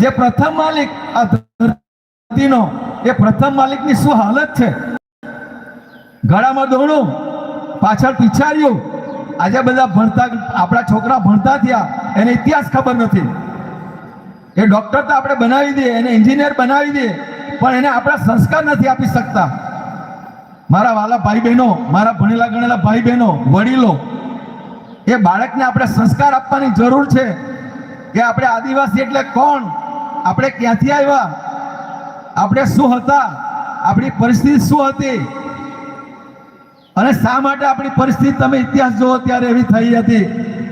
જે પ્રથમ માલિક આ ધરતીનો, એ પ્રથમ માલિકની શું હાલત છે? ગળામાં દોણું, પાછળ પિછાડ્યું આજે બધા ભણતા, આપણા છોકરા ભણતા થયા, એને ઇતિહાસ ખબર નથી. એ ડોક્ટર તો આપણે બનાવી દઈએ, એને એન્જિનિયર બનાવી દઈએ, પણ એને આપણા સંસ્કાર નથી આપી શકતા. મારા વાલા ભાઈ બહેનો મારા ભણેલા ગણેલા ભાઈ બહેનો વડીલો, એ બાળકને આપણે સંસ્કાર આપવાની જરૂર છે કે આપણે આદિવાસી એટલે કોણ? આપણે ક્યાંથી આવ્યા? આપણે શું હતા? આપણી પરિસ્થિતિ શું હતી? અને શા માટે આપણી પરિસ્થિતિ તમે ઇતિહાસ જુઓ ત્યારે એવી થઈ હતી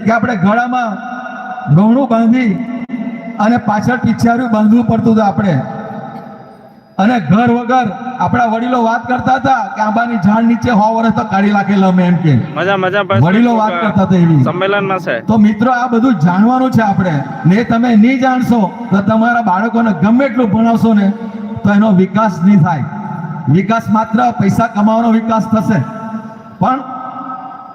કે આપણે ગળામાં ગૌણું બાંધી અને પાછળ પિછારું બાંધવું પડતું હતું આપણે. અને ઘર વગર આપણા વડીલો વાત કરતા હતા કે આંબાની ઝાડ નીચે હો વર્ષ તો કાઢી નાખેલા અમે એમ કે. મજા મજા વડીલો વાત કરતા હતા એવી. સંમેલનમાં છે. તો મિત્રો આ બધું જાણવાનું છે આપણે. ને તમે નહીં જાણશો તો તમારા બાળકોને ગમે એટલું ભણાવશો ને તો એનો વિકાસ નહીં થાય. વિકાસ માત્ર પૈસા કમાવાનો વિકાસ થશે. પણ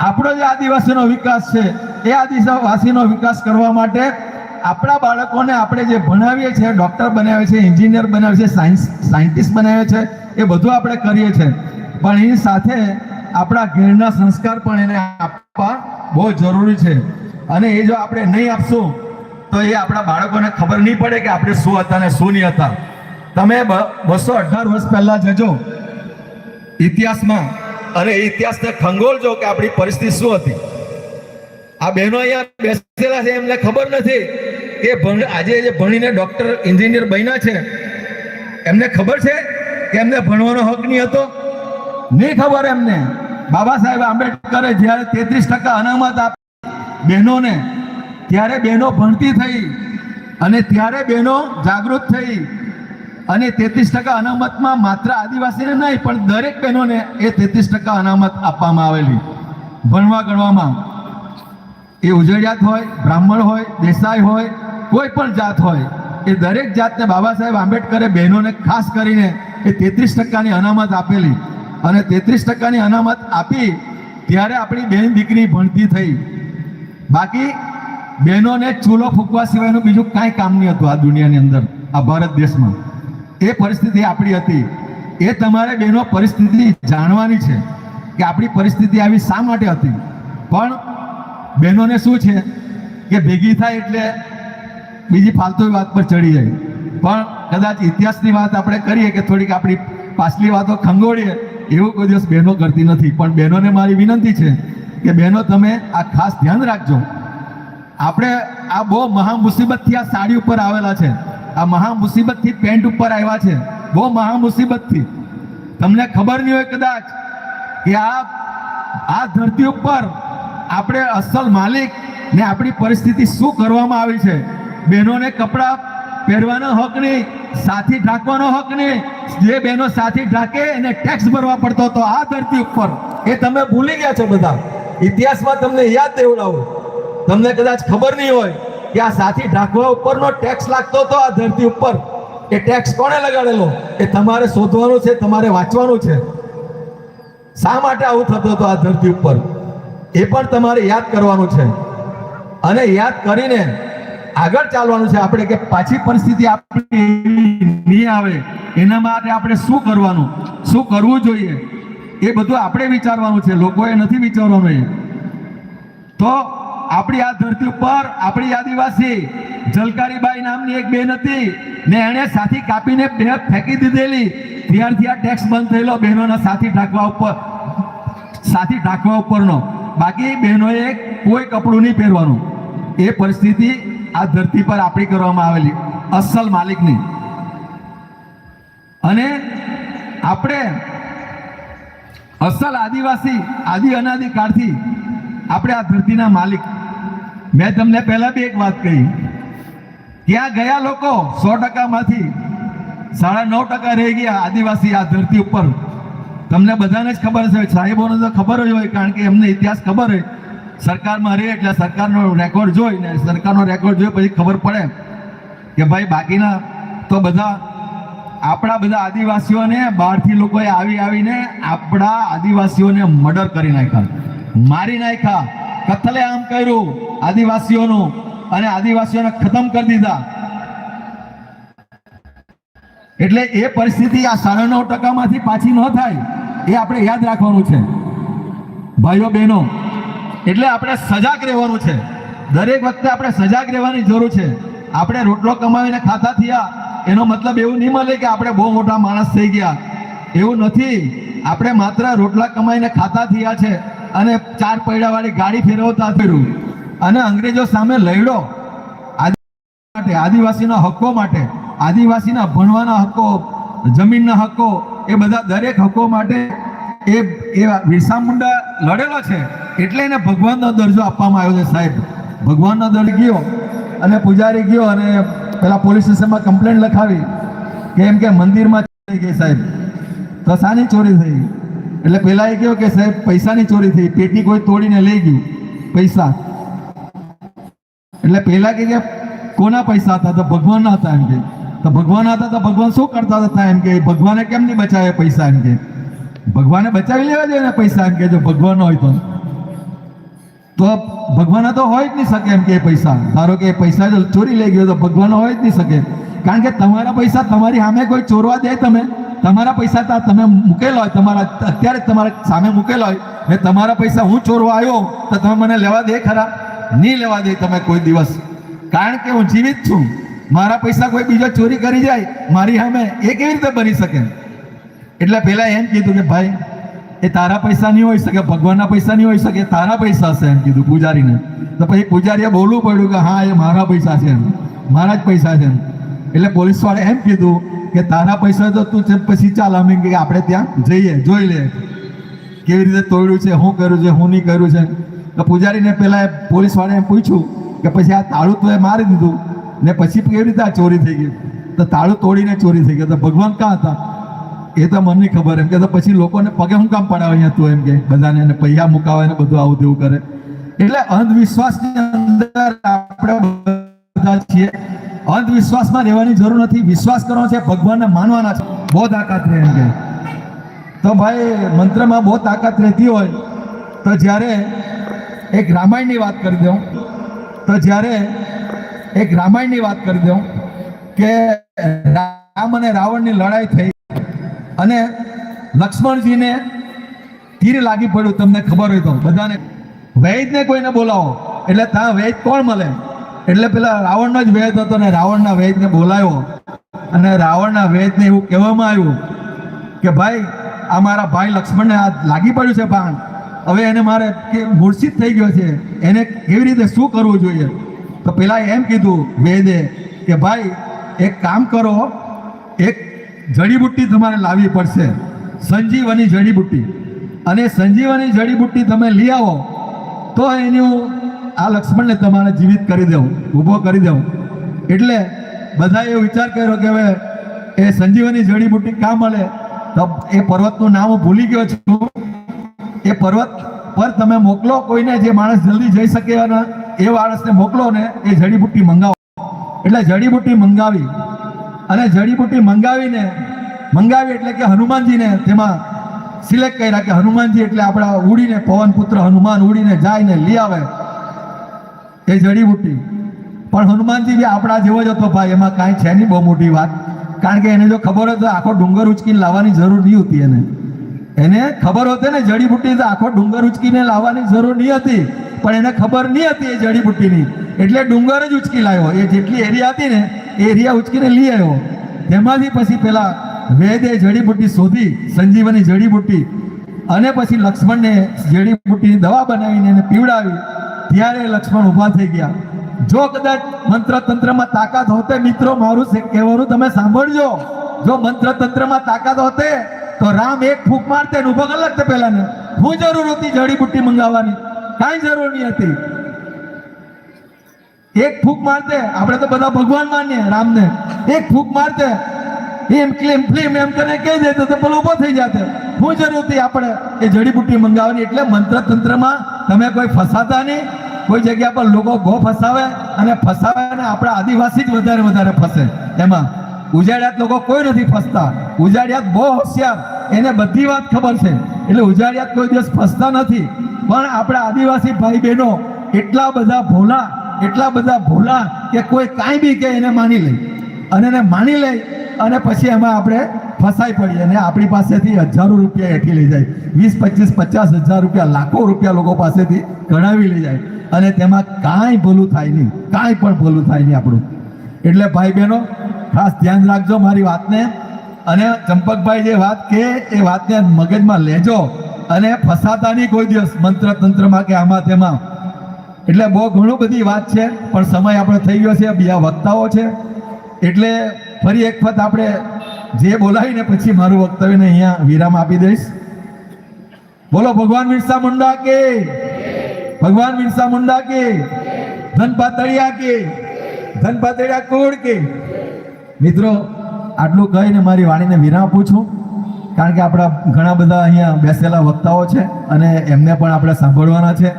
આપણો જે આદિવાસીનો વિકાસ છે એ આદિવાસીનો વિકાસ કરવા માટે આપણા બાળકોને આપણે જે ભણાવીએ છીએ ડૉક્ટર બનાવીએ છીએ એન્જિનિયર બનાવીએ છીએ સાયન્સ સાયન્ટિસ્ટ બનાવીએ છીએ એ બધું આપણે કરીએ છીએ. પણ એની સાથે આપણા ઘેરના સંસ્કાર પણ એને આપવા બહુ જરૂરી છે. અને એ જો આપણે નહીં આપશું, તો એ આપણા બાળકોને ખબર નહીં પડે કે આપણે શું હતા ને શું નહીં હતા. તમે બસો અઢાર વર્ષ પહેલાં જજો, ઇતિહાસમાં, અને ઇતિહાસને ખંગોળજો કે આપણી પરિસ્થિતિ શું હતી. આ બહેનો અહીંયા બેસેલા છે, એમને ખબર નથી. કે ભણ, આજે જે ભણીને ડોક્ટર એન્જિનિયર બન્યા છે, એમને ખબર છે કે એમને ભણવાનો હક નહીં હતો? નહીં ખબર એમને. બાબા સાહેબ આંબેડકરે જ્યારે તેત્રીસ ટકા અનામત આપી, બહેનોને, ત્યારે બહેનો ભણતી થઈ અને ત્યારે બહેનો જાગૃત થઈ અને તેત્રીસ ટકા અનામતમાં માત્ર આદિવાસીને નહીં, પણ દરેક બહેનોને એ તેત્રીસ ટકા અનામત આપવામાં આવેલી. ભણવા ગણવામાં. એ ઉજળિયાત હોય, બ્રાહ્મણ હોય, દેસાઈ હોય, કોઈ પણ જાત હોય, એ દરેક જાતને બાબા સાહેબ આંબેડકરે બહેનોને ખાસ કરીને એ તેત્રીસ ટકાની અનામત આપેલી. અને તેત્રીસ ટકાની અનામત આપી ત્યારે આપણી બહેન દીકરી ભણતી થઈ. બાકી બહેનોને ચૂલો ફૂંકવા સિવાયનું બીજું કાંઈ કામ નહીં હતું આ દુનિયાની અંદર, આ ભારત દેશમાં. એ પરિસ્થિતિ આપણી હતી. એ તમારે બહેનો પરિસ્થિતિ જાણવાની છે કે આપણી પરિસ્થિતિ આવી શા માટે હતી? પણ બહેનોને શું છે કે ભેગી થાય એટલે બીજી ફાલતુ વાત પર ચડી જાય. પણ કદાચ ઇતિહાસની વાત આપણે કરીએ કે થોડીક આપણી પાછલી વાતો ખંગોળીએ, એવું કોઈ દિવસ બહેનો કરતી નથી. પણ બહેનોને મારી વિનંતી છે કે બહેનો, તમે આ ખાસ ધ્યાન રાખજો. આપણે આ બહુ મહા મુસીબતથી આ સાડી ઉપર આવેલા છે. આ મહા મુસીબતથી પેન્ટ ઉપર આવ્યા છે. બહુ મહા મુસીબતથી. તમને ખબર નહીં હોય કદાચ કે આ આ ધરતી ઉપર આપણે અસલ માલિક ને આપણી પરિસ્થિતિ શું કરવામાં આવી છે? બહેનોને કપડાં પહેરવાનો હક નહીં, સાથી ઢાંકવાનો હક નહીં. જે બહેનો સાથી ઢાંકે એને ટેક્સ ભરવા પડતો હતો આ ધરતી ઉપર. એ તમે ભૂલી ગયા છો બધા. ઇતિહાસમાં તમને યાદ દેવડાવું તમને કદાચ ખબર નહીં હોય કે આ સાથી ઢાંકવા ઉપરનો ટેક્સ લાગતો હતો આ ધરતી ઉપર. એ ટેક્સ કોણે લગાડેલો? એ તમારે શોધવાનું છે, તમારે વાંચવાનું છે. શા માટે આવું થતું હતું આ ધરતી ઉપર? એ પણ તમારે યાદ કરવાનું છે. અને યાદ કરીને આગળ ચાલવાનું છે આપણે કે પાછી પરિસ્થિતિ આપણી નહીં આવે. એના માટે આપણે શું કરવાનું? શું કરવું જોઈએ? એ બધું આપણે વિચારવાનું છે. લોકોએ નથી વિચારવાનું એ. તો આપણી આ ધરતી ઉપર આપણી આદિવાસી જલકારીબાઈ નામની એક બેન હતી. ને એણે સાથી કાપીને બે ફેંકી દીધેલી. ત્યારથી આ ટેક્સ બંધ થયેલો બહેનોના સાથી ઢાંકવા ઉપર સાથી ઢાંકવા ઉપરનો. બાકી બહેનોએ કોઈ કપડું નહીં પહેરવાનું. એ પરિસ્થિતિ આ ધરતી પર આપણી કરવામાં આવેલી. અસલ માલિકની. અને આપણે અસલ આદિવાસી, આદિ અનાદિ કાળથી આપણે આ ધરતીના માલિક. મેં તમને પહેલા બી એક વાત કહી. ત્યાં ગયા લોકો સો ટકામાંથી સાડા નવ ટકા રહી ગયા આદિવાસી આ ધરતી ઉપર. તમને બધાને જ ખબર છે, સાહેબોને તો ખબર જ હોય, કારણ કે એમને ઇતિહાસ ખબર હોય. સરકારમાં રહે એટલે સરકારનો રેકોર્ડ જોઈ ને સરકારનો રેકોર્ડ જોઈ પછી ખબર પડે કે ભાઈ બાકીના તો બધા, આપણા બધા આદિવાસીઓને બહારથી લોકોએ આવી આવીને આપણા આદિવાસીઓને મર્ડર કરી નાખ્યા. મારી નાખ્યા. કથલે આમ કર્યું આદિવાસીઓનું અને આદિવાસીઓને ખતમ કરી દીધા. એટલે એ પરિસ્થિતિ આ સાડા નવ ટકામાંથી પાછી ન થાય. એ આપણે યાદ રાખવાનું છે. ભાઈઓ, બહેનો, એટલે આપણે સજાગ રહેવાનું છે. દરેક વખતે આપણે સજાગ રહેવાની જરૂર છે. આપણે રોટલો કમાવીને ખાતા થયા, એનો મતલબ એવું નહીં મળે કે આપણે બહુ મોટા માણસ થઈ ગયા. એવું નથી. આપણે માત્ર રોટલા કમાઈને ખાતા થયા છે અને ચાર પૈડાવાળી ગાડી ફેરવતા ફેરવું અને અંગ્રેજો સામે લડ્યો. માટે, આદિવાસીના હક્કો માટે, આદિવાસીના ભણવાના હક્કો જમીનના હકો એ બધા દરેક હકો માટે એ એ બિરસા મુંડા લડેલો છે. એટલે એને ભગવાનનો દરજ્જો આપવામાં આવ્યો છે સાહેબ. ભગવાનનો દર્જ ગયો અને પૂજારી ગયો અને પેલા પોલીસ સ્ટેશનમાં કમ્પ્લેન લખાવી કે એમ કે મંદિરમાં થઈ ગઈ સાહેબ. તો શાની ચોરી થઈ? એટલે પેલા એ કહ્યું કે સાહેબ, પૈસાની ચોરી થઈ. પેટી કોઈ તોડીને લઈ ગયું. પૈસા. એટલે પેલા કે કોના પૈસા હતા? તો ભગવાનના હતા એમ કે. તો ભગવાન હતા તો ભગવાન શું કરતા હતા એમ કે, ભગવાને કેમ નહીં બચાવે પૈસા? એમ કે, ભગવાને બચાવી લેવા જોઈએ ને પૈસા. એમ કે, જો ભગવાન હોય તો. તો ભગવાન તો હોય જ નહીં શકે એમ કે પૈસા. ધારો કે પૈસા જો ચોરી લઈ ગયો તો ભગવાન હોય જ નહીં શકે. કારણ કે તમારા પૈસા તમારી સામે કોઈ ચોરવા દે તમે. તમારા પૈસા તા તમે મૂકેલા હોય, તમારા અત્યારે તમારા સામે મૂકેલા હોય. ને તમારા પૈસા હું ચોરવા આવ્યો તો તમે મને લેવા દે ખરા? નહીં લેવા દે તમે કોઈ દિવસ. કારણ કે હું જીવિત છું. મારા પૈસા કોઈ બીજો ચોરી કરી જાય, મારી સામે એ કેવી રીતે બની શકે? એટલે પેલા એમ કીધું કે ભાઈ, એ તારા પૈસા નહીં હોઈ શકે, ભગવાનના પૈસા નહીં હોઈ શકે તારા પૈસા હશે એમ કીધું પૂજારીને. તો પછી પૂજારીએ બોલવું પડ્યું કે હા, એ મારા પૈસા છે એમ. મારા જ પૈસા છે એમ. એટલે પોલીસવાળે એમ કીધું કે તારા પૈસા તો તું છે, પછી ચાલ અમે કે આપણે ત્યાં જઈએ, જોઈ લે. કેવી રીતે તોડ્યું છે, શું કર્યું છે, શું નહીં કર્યું છે. તો પૂજારીને પહેલાં પોલીસવાળે એમ પૂછ્યું કે પછી આ તાળું તો એ મારી દીધું. ને પછી કેવી રીતે આ ચોરી થઈ ગઈ. તો તાળું તોડીને ચોરી થઈ ગઈ. તો ભગવાન કાં હતા? એ તો મને ખબર એમ કે તો પછી લોકોને પગે હું કામ પડાવે અહીંયા તું એમ કે. બધાને એને પૈયા મુકાવે ને બધું આવું તેવું કરે. એટલે અંધવિશ્વાસની અંદર આપણે બધા છીએ. અંધવિશ્વાસમાં રહેવાની જરૂર નથી. વિશ્વાસ કરવાનો છે. ભગવાનને માનવાના છે. બહુ તાકાત રહે એમ કે. તો ભાઈ, મંત્રમાં બહુ તાકાત રહેતી હોય, તો જ્યારે એક રામાયણની વાત કરી દઉં. તો જ્યારે એક રામાયણની વાત કરી દઉં કે રામ અને રાવણની લડાઈ થઈ અને લક્ષ્મણજીને તીર લાગી પડ્યું, તમને ખબર હોય તો. બધાને વૈદને કોઈને બોલાવો. એટલે ત્યાં વૈદ કોણ મળે? એટલે પેલા રાવણનો જ વૈદ હતો ને રાવણના વૈદને બોલાવ્યો અને રાવણના વૈદને એવું કહેવામાં આવ્યું કે ભાઈ, આ મારા ભાઈ લક્ષ્મણને આ લાગી પડ્યું છે બાણ હવે એને મારે કે મૂર્છિત થઈ ગયો છે. એને કેવી રીતે શું કરવું જોઈએ? તો પેલા એમ કીધું વેદે કે ભાઈ, એક કામ કરો, એક જડીબુટ્ટી તમારે લાવવી પડશે. સંજીવની જડીબુટ્ટી. અને સંજીવની જડીબુટ્ટી તમે લઈ આવો, તો એનું આ લક્ષ્મણને તમારે જીવિત કરી દઉં ઊભો કરી દઉં એટલે બધાએ વિચાર કર્યો કે હવે એ સંજીવની જડીબુટ્ટી કામ મળે? તો એ પર્વતનું નામ હું ભૂલી ગયો છું. એ પર્વત પર તમે મોકલો, કોઈને જે માણસ જલ્દી જઈ શકે અને એ માણસને મોકલો ને, એ જડીબુટ્ટી મંગાવો. એટલે જડીબુટ્ટી મંગાવી. અને જડીબુટ્ટી મંગાવીને, મંગાવી એટલે કે હનુમાનજીને તેમાં સિલેક્ટ કર્યા કે હનુમાનજી એટલે આપણા ઉડીને પવન પુત્ર હનુમાન ઉડીને જાય લઈ આવે એ જડીબુટ્ટી. પણ હનુમાનજી બી આપણા જેવો જ હતો ભાઈ, એમાં કાંઈ છે નહીં બહુ મોટી વાત. કારણ કે એને જો ખબર હોય તો આખો ડુંગર ઉચકીને લાવવાની જરૂર નહીં હતી એને. એને ખબર હોતે ને જડીબુટ્ટી તો આખો ડુંગર ઉચકીને લાવવાની જરૂર નહીં હતી. પણ એને ખબર નહીં હતી એ જડીબુટ્ટીની. એટલે ડુંગર જ ઉચકી લાવ્યો. એ જેટલી એરિયા હતી ને, એ એરિયા ઉચકીને લઈ આવ્યો. તેમાંથી પછી પેલા વેદે જડીબુટ્ટી શોધી, સંજીવની જડીબુટ્ટી. અને પછી લક્ષ્મણને જડીબુટ્ટીની દવા બનાવીને એને પીવડાવી. ત્યારે લક્ષ્મણ ઊભા થઈ ગયા. જો કદાચ મંત્ર તંત્રમાં તાકાત હોતે, મિત્રો, મારું કહેવાનું તમે સાંભળજો. જો મંત્ર તંત્રમાં તાકાત હોતે, તો રામ એક ફૂંક મારતે ઊભો કરી લાગતે પેલા ને હું જરૂર હતી જડીબુટ્ટી મંગાવવાની. કાંઈ જરૂર નહીં હતી. એક ફૂક મારતે, આપણે તો બધા ભગવાન માનીએ રામને. એક ફૂક મારતે, એમ ક્લેમ, ફ્લેમ એમ કરીને કહી દે તો પેલો ઊભો થઈ જાતે. શું જરૂર હતી આપણે એ જડીબુટ્ટી મંગાવવાની એટલે મંત્ર તંત્રમાં તમે કોઈ ફસાતા નહીં. કોઈ જગ્યા પર લોકો ગો ફસાવે અને ફસાવે અને આપણા આદિવાસી જ વધારે વધારે ફસે. એમાં ઉજાડિયાત લોકો કોઈ નથી ફસતા. ઉજાડિયાત બહુ હોશિયાર. એને બધી વાત ખબર છે. એટલે ઉજાડિયાત કોઈ દિવસ ફસતા નથી. પણ આપણા આદિવાસી ભાઈ બહેનો એટલા બધા ભોલા, એટલા બધા ભોલા કે કોઈ કાંઈ બી કે એને માની લે. અને એને માની લે અને પછી એમાં આપણે ફસાઈ પડીએ અને આપણી પાસેથી હજારો રૂપિયા હેઠી લઈ જાય. વીસ, પચીસ, પચાસ હજાર રૂપિયા, લાખો રૂપિયા લોકો પાસેથી ગણાવી લઈ જાય. અને તેમાં કાંઈ ભલું થાય નહીં. કાંઈ પણ ભલું થાય નહીં આપણું. એટલે ભાઈ બહેનો ખાસ ધ્યાન રાખજો મારી વાતને. અને ચંપકભાઈ જે વાત કે એ વાતને મગજમાં લેજો. અને ફસાતા નહીં કોઈ દિવસ મંત્ર તંત્રમાં કે આમાં તેમાં. એટલે બહુ ઘણું બધી વાત છે, પણ સમય આપણે થઈ ગયો છે બીજા વક્તાઓ છે. એટલે ફરી એક વખત આપણે જે બોલાવીને પછી મારું વક્તવ્યને અહીંયા વિરામ આપી દઈશ. બોલો, ભગવાન બિરસા મુંડા કે. ભગવાન બિરસા મુંડા કે. ધન પાતળિયા કે. ધન પાતળિયા કોડ કે? મિત્રો, આટલું કહીને મારી વાણીને વિરામ આપું છું. કારણ કે આપણા ઘણા બધા અહીંયા બેસેલા વક્તાઓ છે અને એમને પણ આપણે સાંભળવાના છે.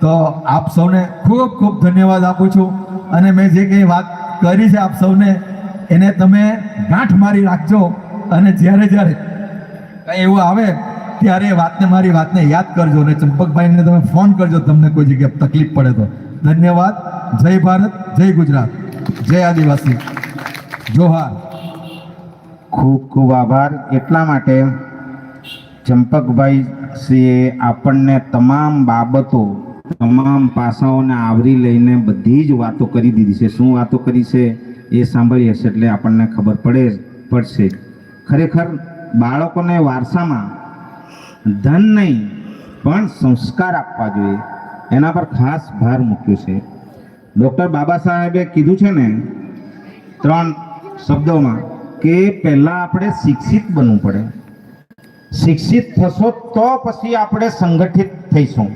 તો આપ સૌને ખૂબ ખૂબ ધન્યવાદ આપું છું. અને મેં જે કંઈ વાત કરી છે આપ સૌને, એને તમે ગાંઠ મારી રાખજો. અને જ્યારે જ્યારે કંઈ એવું આવે, ત્યારે એ વાતને મારી વાતને યાદ કરજો અને ચંપકભાઈને તમે ફોન કરજો તમને કોઈ જગ્યાએ તકલીફ પડે તો. ધન્યવાદ. જય ભારત, જય ગુજરાત. જય આદિવાસી. જોહાર. ખૂબ ખૂબ આભાર. એટલા માટે ચંપકભાઈ શ્રીએ આપણને તમામ બાબતો, તમામ પાસાઓને આવરી લઈને બધી જ વાતો કરી દીધી છે. શું વાતો કરી છે એ સાંભળી હશે એટલે આપણને ખબર પડે પડશે. ખરેખર બાળકોને વારસામાં ધન નહીં, પણ સંસ્કાર આપવા જોઈએ. એના પર ખાસ ભાર મૂક્યો છે. ડૉક્ટર બાબા સાહેબે કીધું છે ને, ત્રણ શબ્દોમાં કે પહેલાં આપણે શિક્ષિત બનવું પડે. શિક્ષિત થશો તો પછી આપણે સંગઠિત થઈશું.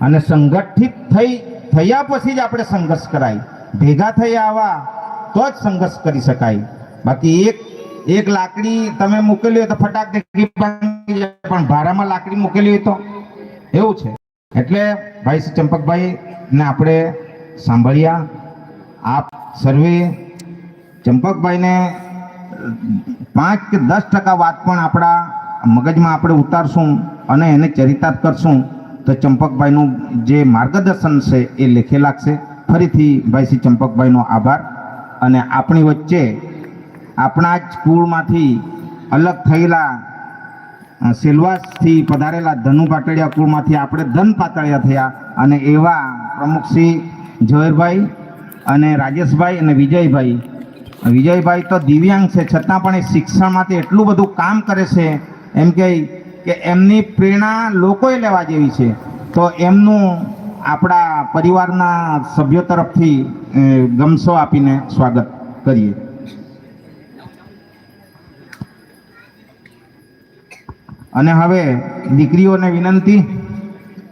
અને સંગઠિત થઈ, થયા પછી જ આપણે સંઘર્ષ કરાય. ભેગા થયા આવા, તો જ સંઘર્ષ કરી શકાય. બાકી એક એક લાકડી તમે મૂકેલી હોય તો ફટાક પણ ભારામાં લાકડી મૂકેલી હોય તો? એવું છે. એટલે ભાઈ શ્રી ચંપકભાઈ ને આપણે સાંભળ્યા. આપ સર્વે ચંપકભાઈને પાંચ કે દસ ટકા વાત પણ આપણા મગજમાં આપણે ઉતારશું અને એને ચરિતાર્થ કરશું, તો ચંપકભાઈનું જે માર્ગદર્શન છે એ લેખે લાગશે ફરીથી ભાઈ શ્રી ચંપકભાઈનો આભાર. અને આપણી વચ્ચે આપણા જ કુળમાંથી અલગ થયેલા સેલવાસથી પધારેલા ધનુ પાટડિયા કુળમાંથી આપણે ધન પાતળિયા થયા અને એવા પ્રમુખ શ્રી ઝવેરભાઈ અને રાજેશભાઈ અને વિજયભાઈ વિજયભાઈ તો દિવ્યાંગ છે, છતાં પણ એ શિક્ષણમાંથી એટલું બધું કામ કરે છે, એમ કે કે એમની પ્રેરણા લોકોએ લેવા જેવી છે. તો એમનું આપણા પરિવારના સભ્યો તરફથી ગમશો આપીને સ્વાગત કરીએ. અને હવે દીકરીઓને વિનંતી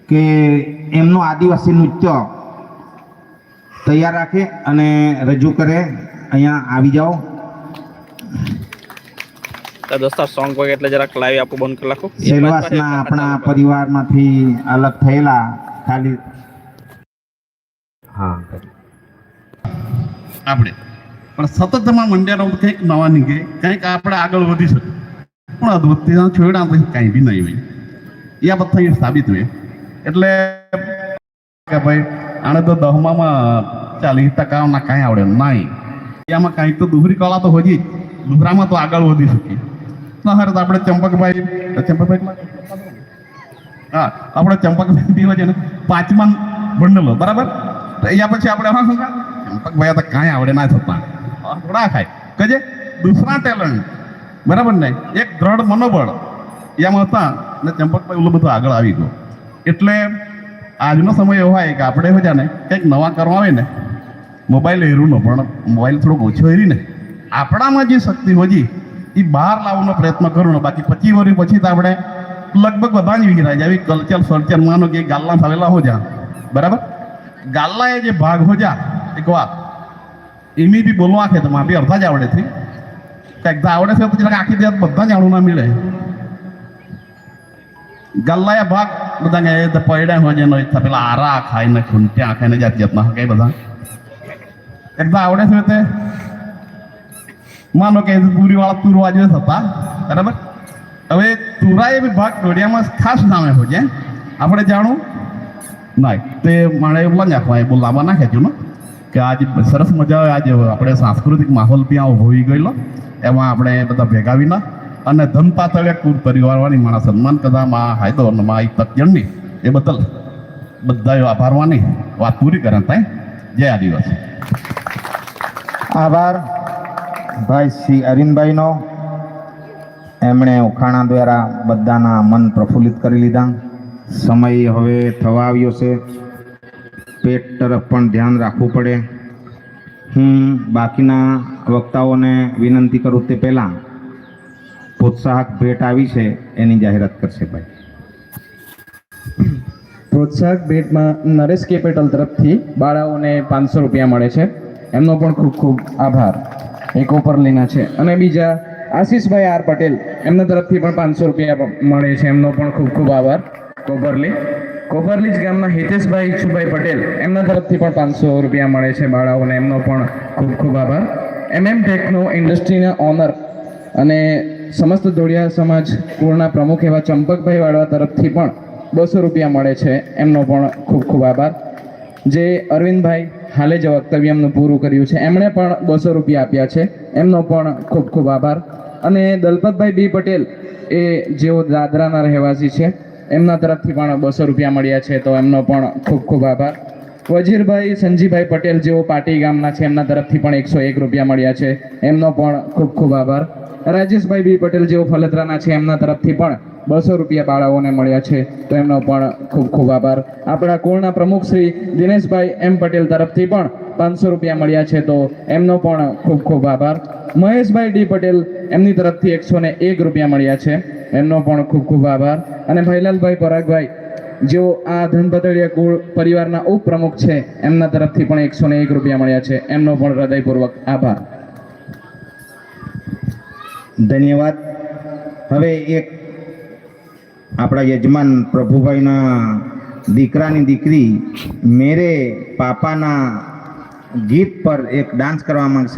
કે એમનું આદિવાસી નૃત્ય તૈયાર રાખે અને રજૂ કરે. અહીંયા આવી જાઓ. તો દોસ્તો સોંગ વગેરે એટલે જરાક લાઈવ આપો બંધ કરી નાખું. સેલવાસના આપણા પરિવારમાંથી અલગ થયેલા ખાલી હા. આપણે. પણ સતતમાં મંડ્યાનો કંઈક નવા નીકળે કંઈક આપણે આગળ વધી શકે. પણ અદભુત છોડ્યા પછી કાંઈ બી નહીં હોય. એ આ બધા અહીંયા સાબિત હોય. એટલે કે ભાઈ આને તો દહમામાં ચાલીસ ટકાના કાંઈ આવડે નહીં. એમાં કાંઈક તો દુહરી કળા તો હજી દુહરામાં તો આગળ વધી શકીએ તો આપણે ચંપકભાઈ ચંપકભાઈ હા, આપણે ચંપકભાઈ હોય છે ને, પાંચમા બંડલો બરાબર? અહીંયા પછી આપણે હા શું ચંપકભાઈ તો કાંઈ આવડે ના થતા. થોડા ખાય. કજે દુસરા ટેલેન્ટ, બરાબર ને? એક દ્રઢ મનોબળ. એમ હતા, ને ચંપકભાઈ ઓલું બધું આગળ આવી ગયો. એટલે આજનો સમય એવો હોય કે આપણે હોય ને કંઈક નવા કરવા આવે ને મોબાઈલ એરું ન પણ મોબાઈલ થોડોક ઓછો એરી ને આપણામાં જે શક્તિ હોજી એ બહાર લાવવાનો પ્રયત્ન કરું ને, બાકી પચીસ વર્ષ પછી તો આપણે લગભગ બધા જ વિખરાય આવી કલ્ચર સલ્ચર માનો કે ગાલ્લા ફાવેલા હો જા. બરાબર? ગાલ્લા એ જે ભાગ હો જા, એક વાત. એમી બી બોલવા કે તો માં બી અડધા જ આવડે છે. કંઈક તો આવડે છે, પછી આખી દેત બધા જાણું ના મળે ગલ્લાયા ભાગ બધા કે એ તો પૈડા હોય જેનો પેલા આરા ખાય ને ખૂંટ્યા ખાય ને જાત જાતના કઈ બધા. એકદમ આવડે છે તે માનો કે પૂરી વાળા તુરવા જે થતા બરાબર હવે તુરા એ ભાગ દોડિયામાં ખાસ નામે હોય છે આપણે જાણું ના તે મારે એવું નાખવા એ બોલાવા નાખે છે કે આજે સરસ મજા આવે આજે આપણે સાંસ્કૃતિક માહોલ બી આ ઊભો ગયેલો એમાં આપણે બધા ભેગા વિના અને ધનપાતળે કુર પરિવારવાની મારા સન્માન કદા મા હાયદો અને મા એક તકજણની એ બદલ બધા આભારવાની વાત પૂરી કરે થાય જય આદિવાસી આભાર. ભાઈ શ્રી અરવિંદભાઈનો એમણે ઉખાણા દ્વારા બધાના મન પ્રફુલ્લિત કરી લીધા. સમય હવે થવા આવ્યો છે. પેટ તરફ પણ ધ્યાન રાખવું પડે. હું બાકીના વક્તાઓને વિનંતી કરું તે પહેલાં પ્રોત્સાહક ભેટ આવી છે એની જાહેરાત કરશે ભાઈ. પ્રોત્સાહક ભેટમાં નરેશ કેપિટલ તરફથી બાળાઓને પાંચસો રૂપિયા મળે છે. એમનો પણ ખૂબ ખૂબ આભાર. એ કોપરલીના છે. અને બીજા આશીષભાઈ આર પટેલ, એમના તરફથી પણ પાંચસો રૂપિયા મળે છે. એમનો પણ ખૂબ ખૂબ આભાર. કોપરલી કોપરલી જ ગામના હિતેશભાઈ ઈચ્છુભાઈ પટેલ, એમના તરફથી પણ પાંચસો રૂપિયા મળે છે બાળાઓને. એમનો પણ ખૂબ ખૂબ આભાર. એમએમ ટેકનો ઇન્ડસ્ટ્રીના ઓનર અને સમસ્ત ધોળિયા સમાજ કુળના પ્રમુખ એવા ચંપકભાઈ વાળવા તરફથી પણ બસો રૂપિયા મળે છે. એમનો પણ ખૂબ ખૂબ આભાર. જે અરવિંદભાઈ હાલે જ વક્તવ્ય એમનું પૂરું કર્યું છે. એમણે પણ બસો રૂપિયા આપ્યા છે. એમનો પણ ખૂબ ખૂબ આભાર. અને દલપતભાઈ બી પટેલ એ જેઓ દાદરાના રહેવાસી છે, એમના તરફથી પણ બસો રૂપિયા મળ્યા છે તો એમનો પણ ખૂબ ખૂબ આભાર. વજીરભાઈ સંજીભાઈ પટેલ જેઓ પાટી ગામના છે, એમના તરફથી પણ એકસો એક રૂપિયા મળ્યા છે. એમનો પણ ખૂબ ખૂબ આભાર. રાજેશભાઈ બી પટેલ જેઓ ફલતરાના છે, એમના તરફથી પણ બસો રૂપિયા બાળાઓને મળ્યા છે. તો એમનો પણ ખૂબ ખૂબ આભાર. આપણા કુળના પ્રમુખ શ્રી દિનેશભાઈ એમ પટેલ તરફથી પણ પાંચસો રૂપિયા મળ્યા છે, તો એમનો પણ ખૂબ ખૂબ આભાર. મહેશભાઈ ડી પટેલ એમની તરફથી એકસો ને એક રૂપિયા મળ્યા છે, એમનો પણ ખૂબ ખૂબ આભાર. અને ભાઈલાલભાઈ પરાગભાઈ, જેઓ આ ધનપતળિયા કુળ પરિવારના ઉપપ્રમુખ છે, એમના તરફથી પણ એકસો ને એક રૂપિયા મળ્યા છે, એમનો પણ હૃદયપૂર્વક આભાર. ધન્યવાદ. હવે એક આપણા યજમાન પ્રભુભાઈના દીકરાની દીકરી મેરે પાપાના ગીત પર એક ડાન્સ કરવા માંગશે.